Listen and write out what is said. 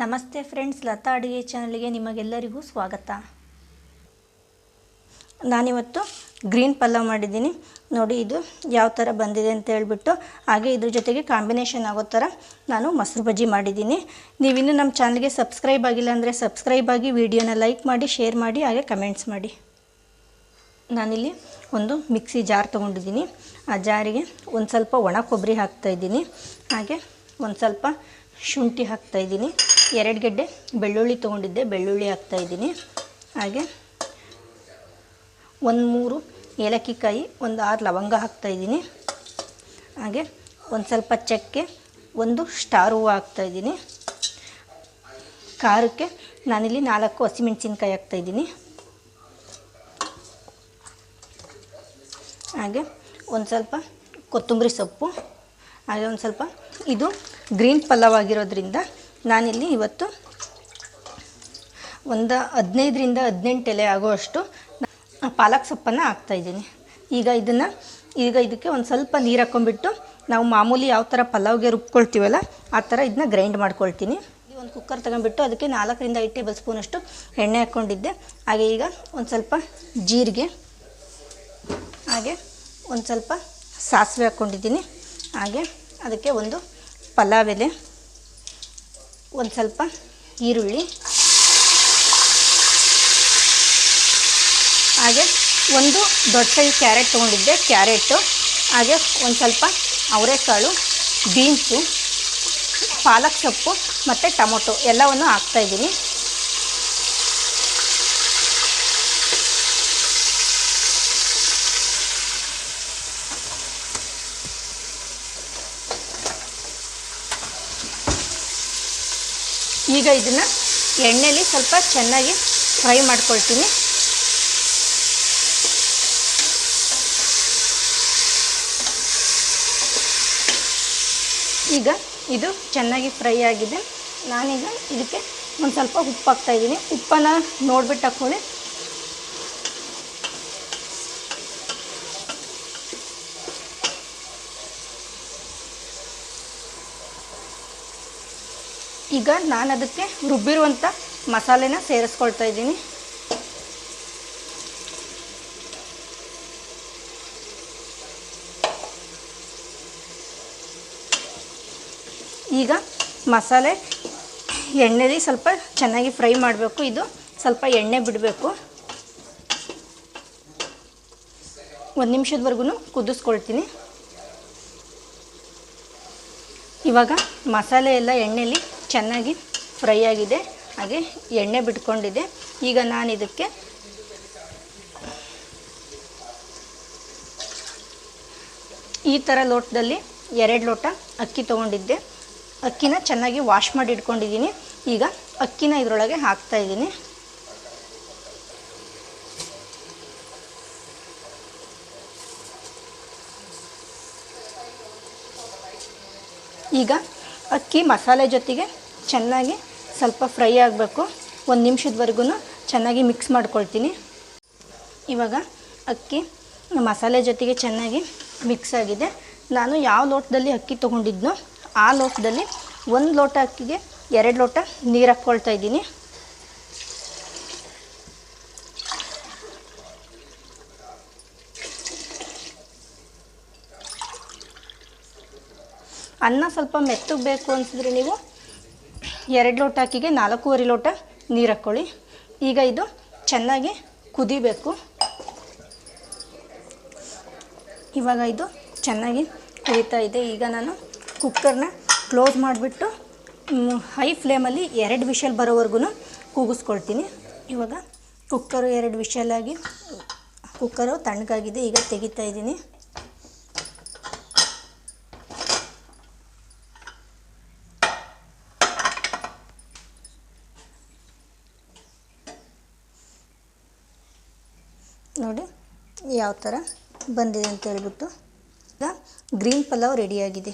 ನಮಸ್ತೆ ಫ್ರೆಂಡ್ಸ್, ಲತಾ ಅಡುಗೆ ಚಾನಲ್ಗೆ ನಿಮಗೆಲ್ಲರಿಗೂ ಸ್ವಾಗತ. ನಾನಿವತ್ತು ಗ್ರೀನ್ ಪಲಾವ್ ಮಾಡಿದ್ದೀನಿ. ನೋಡಿ, ಇದು ಯಾವ ಥರ ಬಂದಿದೆ ಅಂತ ಹೇಳ್ಬಿಟ್ಟು, ಹಾಗೆ ಇದ್ರ ಜೊತೆಗೆ ಕಾಂಬಿನೇಷನ್ ಆಗೋ ಥರ ನಾನು ಮೊಸರು ಬಜ್ಜಿ ಮಾಡಿದ್ದೀನಿ. ನೀವಿನ್ನೂ ನಮ್ಮ ಚಾನಲ್ಗೆ ಸಬ್ಸ್ಕ್ರೈಬ್ ಆಗಿಲ್ಲ ಅಂದರೆ ಸಬ್ಸ್ಕ್ರೈಬ್ ಆಗಿ ವಿಡಿಯೋನ ಲೈಕ್ ಮಾಡಿ, ಶೇರ್ ಮಾಡಿ, ಹಾಗೆ ಕಮೆಂಟ್ಸ್ ಮಾಡಿ. ನಾನಿಲ್ಲಿ ಒಂದು ಮಿಕ್ಸಿ ಜಾರ್ ತೊಗೊಂಡಿದ್ದೀನಿ. ಆ ಜಾರಿಗೆ ಒಂದು ಸ್ವಲ್ಪ ಒಣ ಕೊಬ್ಬರಿ ಹಾಕ್ತಾಯಿದ್ದೀನಿ ಹಾಗೆ ಒಂದು ಸ್ವಲ್ಪ ಶುಂಠಿ ಹಾಕ್ತಾಯಿದ್ದೀನಿ ಎರಡು ಗೆಡ್ಡೆ ಬೆಳ್ಳುಳ್ಳಿ ತೊಗೊಂಡಿದ್ದೆ, ಬೆಳ್ಳುಳ್ಳಿ ಹಾಕ್ತಾಯಿದ್ದೀನಿ ಹಾಗೆ ಒಂದು ಮೂರು ಏಲಕ್ಕಿ ಕಾಯಿ ಒಂದು ಆರು ಲವಂಗ ಹಾಕ್ತಾಯಿದ್ದೀನಿ ಹಾಗೆ ಒಂದು ಸ್ವಲ್ಪ ಚಕ್ಕೆ, ಒಂದು ಸ್ಟಾರ್ ಹೂವು ಹಾಕ್ತಾಯಿದ್ದೀನಿ ಖಾರಕ್ಕೆ ನಾನಿಲ್ಲಿ ನಾಲ್ಕು ಹಸಿಮೆಣ್ಸಿನ್ಕಾಯಿ ಹಾಕ್ತಾಯಿದ್ದೀನಿ ಹಾಗೆ ಒಂದು ಸ್ವಲ್ಪ ಕೊತ್ತಂಬರಿ ಸೊಪ್ಪು, ಹಾಗೆ ಒಂದು ಸ್ವಲ್ಪ ಇದು ಗ್ರೀನ್ ಪಲಾವ್ ಆಗಿರೋದ್ರಿಂದ ನಾನಿಲ್ಲಿ ಇವತ್ತು ಒಂದು ಹದಿನೈದರಿಂದ ಹದಿನೆಂಟು ಎಲೆ ಆಗುವಷ್ಟು ಪಾಲಕ್ ಸೊಪ್ಪನ್ನು ಹಾಕ್ತಾಯಿದ್ದೀನಿ ಈಗ ಇದನ್ನು, ಈಗ ಇದಕ್ಕೆ ಒಂದು ಸ್ವಲ್ಪ ನೀರು ಹಾಕ್ಕೊಂಡ್ಬಿಟ್ಟು ನಾವು ಮಾಮೂಲಿ ಯಾವ ಥರ ಪಲಾವ್ಗೆ ರುಬ್ಕೊಳ್ತೀವಲ್ಲ ಆ ಥರ ಇದನ್ನ ಗ್ರೈಂಡ್ ಮಾಡ್ಕೊಳ್ತೀನಿ. ಒಂದು ಕುಕ್ಕರ್ ತಗೊಂಡ್ಬಿಟ್ಟು ಅದಕ್ಕೆ ನಾಲ್ಕರಿಂದ ಐದು ಟೇಬಲ್ ಸ್ಪೂನಷ್ಟು ಎಣ್ಣೆ ಹಾಕ್ಕೊಂಡಿದ್ದೆ ಹಾಗೆ ಈಗ ಒಂದು ಸ್ವಲ್ಪ ಜೀರಿಗೆ, ಹಾಗೆ ಒಂದು ಸ್ವಲ್ಪ ಸಾಸಿವೆ ಹಾಕ್ಕೊಂಡಿದ್ದೀನಿ ಹಾಗೆ ಅದಕ್ಕೆ ಒಂದು ಪಲಾವ್ ಎಲೆ ಒಂದು ಸ್ವಲ್ಪ ಈರುಳ್ಳಿ. ಹಾಗೆ ಒಂದು ದೊಡ್ಡ ಸೈಜ್ ಕ್ಯಾರೆಟ್ ತೊಗೊಂಡಿದ್ದೆ, ಕ್ಯಾರೆಟು. ಹಾಗೆ ಒಂದು ಸ್ವಲ್ಪ ಅವರೆಕಾಳು, ಬೀನ್ಸು, ಪಾಲಕ್ ಸೊಪ್ಪು ಮತ್ತು ಟೊಮೊಟೊ ಎಲ್ಲವನ್ನು ಹಾಕ್ತಾಯಿದ್ದೀನಿ ಈಗ ಇದನ್ನು ಎಣ್ಣೆಲಿ ಸ್ವಲ್ಪ ಚೆನ್ನಾಗಿ ಫ್ರೈ ಮಾಡ್ಕೊಳ್ತೀನಿ. ಈಗ ಇದು ಚೆನ್ನಾಗಿ ಫ್ರೈ ಆಗಿದೆ. ನಾನೀಗ ಇದಕ್ಕೆ ಒಂದು ಸ್ವಲ್ಪ ಉಪ್ಪು ಹಾಕ್ತಾಯಿದ್ದೀನಿ ಉಪ್ಪನ್ನು ನೋಡ್ಬಿಟ್ಟು ಹಾಕ್ಕೊಳ್ಳಿ ಈಗ ನಾನು ಅದಕ್ಕೆ ರುಬ್ಬಿರುವಂಥ ಮಸಾಲೆನ ಸೇರಿಸ್ಕೊಳ್ತಾ ಇದ್ದೀನಿ. ಈಗ ಮಸಾಲೆ ಎಣ್ಣೆಲಿ ಸ್ವಲ್ಪ ಚೆನ್ನಾಗಿ ಫ್ರೈ ಮಾಡಬೇಕು. ಇದು ಸ್ವಲ್ಪ ಎಣ್ಣೆ ಬಿಡಬೇಕು. ಒಂದು ನಿಮಿಷದವರೆಗೂ ಕುದಿಸ್ಕೊಳ್ತೀನಿ. ಇವಾಗ ಮಸಾಲೆ ಎಲ್ಲ ಎಣ್ಣೆಲಿ ಚೆನ್ನಾಗಿ ಫ್ರೈ ಆಗಿದೆ. ಹಾಗೆ ಎಣ್ಣೆ ಬಿಟ್ಕೊಂಡಿದೆ. ಈಗ ನಾನು ಇದಕ್ಕೆ ಈ ಥರ ಲೋಟದಲ್ಲಿ ಎರಡು ಲೋಟ ಅಕ್ಕಿ ತೊಗೊಂಡಿದ್ದೆ. ಅಕ್ಕಿನ ಚೆನ್ನಾಗಿ ವಾಶ್ ಮಾಡಿ ಇಟ್ಕೊಂಡಿದ್ದೀನಿ. ಈಗ ಅಕ್ಕಿನ ಇದರೊಳಗೆ ಹಾಕ್ತಾ ಇದ್ದೀನಿ. ಈಗ ಅಕ್ಕಿ ಮಸಾಲೆ ಜೊತೆಗೆ ಚೆನ್ನಾಗಿ ಸ್ವಲ್ಪ ಫ್ರೈ ಆಗಬೇಕು. ಒಂದು ನಿಮಿಷದವರೆಗೂ ಚೆನ್ನಾಗಿ ಮಿಕ್ಸ್ ಮಾಡ್ಕೊಳ್ತೀನಿ. ಇವಾಗ ಅಕ್ಕಿ ಮಸಾಲೆ ಜೊತೆಗೆ ಚೆನ್ನಾಗಿ ಮಿಕ್ಸ್ ಆಗಿದೆ. ನಾನು ಯಾವ ಲೋಟದಲ್ಲಿ ಅಕ್ಕಿ ತೊಗೊಂಡಿದ್ನೋ ಆ ಲೋಟದಲ್ಲಿ ಒಂದು ಲೋಟ ಅಕ್ಕಿಗೆ ಎರಡು ಲೋಟ ನೀರು ಹಾಕ್ಕೊಳ್ತಾ ಇದ್ದೀನಿ. ಅನ್ನ ಸ್ವಲ್ಪ ಮೆತ್ತಗೆ ಬೇಕು ಅನಿಸಿದ್ರೆ ನೀವು ಎರಡು ಲೋಟ ಅಕ್ಕಿಗೆ ನಾಲ್ಕೂವರೆ ಲೋಟ ನೀರು ಹಾಕ್ಕೊಳ್ಳಿ. ಈಗ ಇದು ಚೆನ್ನಾಗಿ ಕುದಿಬೇಕು. ಇವಾಗ ಇದು ಚೆನ್ನಾಗಿ ಕುದೀತಾ ಇದೆ. ಈಗ ನಾನು ಕುಕ್ಕರ್ನ ಕ್ಲೋಸ್ ಮಾಡಿಬಿಟ್ಟು ಹೈ ಫ್ಲೇಮಲ್ಲಿ ಎರಡು ವಿಷಲ್ ಬರೋವರೆಗೂ ಕೂಗಿಸ್ಕೊಳ್ತೀನಿ. ಇವಾಗ ಕುಕ್ಕರು ಎರಡು ವಿಷಲಾಗಿ ಕುಕ್ಕರು ತಣ್ಣಗಾಗಿದೆ. ಈಗ ತೆಗಿತಾ ಇದ್ದೀನಿ. ನೋಡಿ ಯಾವ ಥರ ಬಂದಿದೆ ಅಂತ ಹೇಳ್ಬಿಟ್ಟು. ಈಗ ಗ್ರೀನ್ ಪಲಾವ್ ರೆಡಿಯಾಗಿದೆ